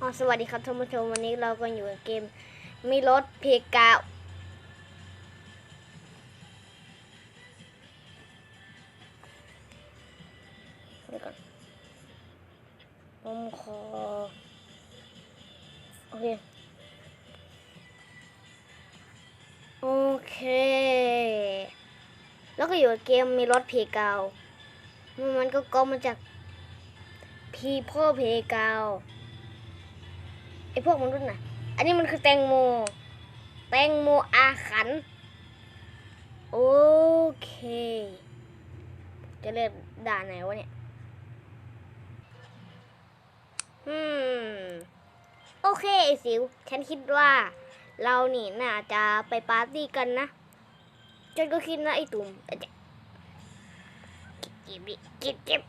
อ๋อสวัสดีครับท่านผู้ชมวันนี้เราก็อยู่ในเกม มีรถเพกาเดี๋ยวก่อนผมขอ โอเค โอเค แล้วก็อยู่กับเกมมีรถเพกาวมันก็ก็มาจากพีพ่อเพกาว ไอพวกมนุษย์น่ะ อันนี้มันคือแตงโม แตงโมอาขัน โอเค จะเลือกด่านไหนวะเนี่ย อืม โอเคไอสิว ฉันคิดว่า เรานี่น่าจะไปปาร์ตี้กันนะ ฉันก็คิดนะไอตุ่มเอ้ยจิบดิจิบจิบ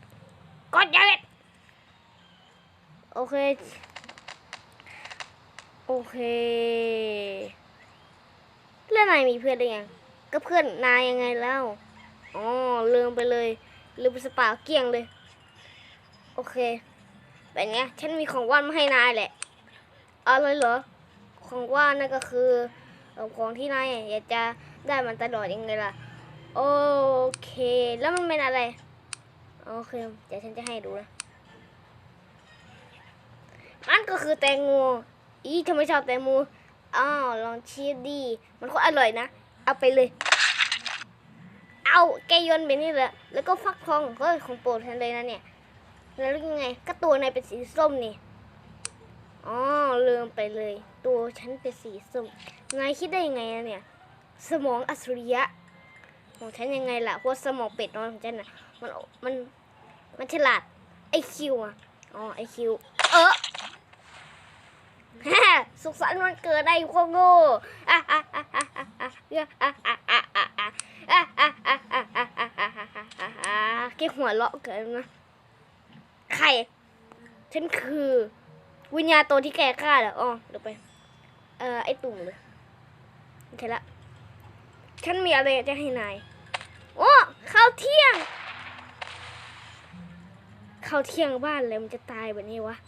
กดยัดโอเค โอเคแล้วนายมีเพื่อนได้ยังก็เพื่อนนายยังไงแล้วอ๋อลืมไปเลยลืมไปสปาเกี้ยงเลย โอเคแบบนี้ฉันมีของว่านมาให้นายแหละอะไรเหรอ ของว่านนั่นก็คือของที่นายอยากจะได้มันตลอดยังไงล่ะ โอเค แล้วมันเป็นอะไร โอเค เดี๋ยวฉันจะให้ดูนะมันก็คือแตงโม อีทำไมชอบแตงโมอ้าวลองชิมดี มันก็อร่อยนะ เอาไปเลย เอาแกโยนไปนี่แหละ แล้วก็ฟักทองเฮ้ยของโปรดฉันเลยนะเนี่ย แล้วยังไง ก็ตัวในเป็นสีส้มนี่อ๋อลืมไปเลย ตัวฉันเป็นสีส้ม นายคิดได้ยังไงนะเนี่ย สมองอัจฉริยะ ของฉันยังไงล่ะเพราะสมองเป็ดนอยของฉันน่ะ มัน มัน มันฉลาด ไอคิวอะ อ๋อ ไอคิว เออ สุขสันต์วันเกิดได้ควงโง่แกหัวเราะเกินนะใคร ฉันคือ วิญญาณตัวที่แกฆ่าเหรออ๋อเดี๋ยวไป เอ่อ ไอตุ่มเลยโอเคละ ฉันมีอะไรจะให้นาย โอ้ข้าวเที่ยงข้าวเที่ยงบ้านเลยมันจะตายแบบนี้วะ